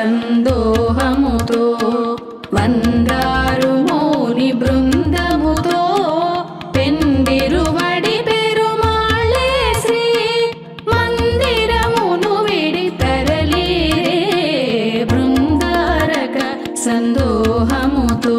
సందోహముతో వందారు మౌని బృందముతో పెందిరువడి పెరుమాళే శ్రీ మందిరమును విడి తరలి బృందారక సందోహముతో.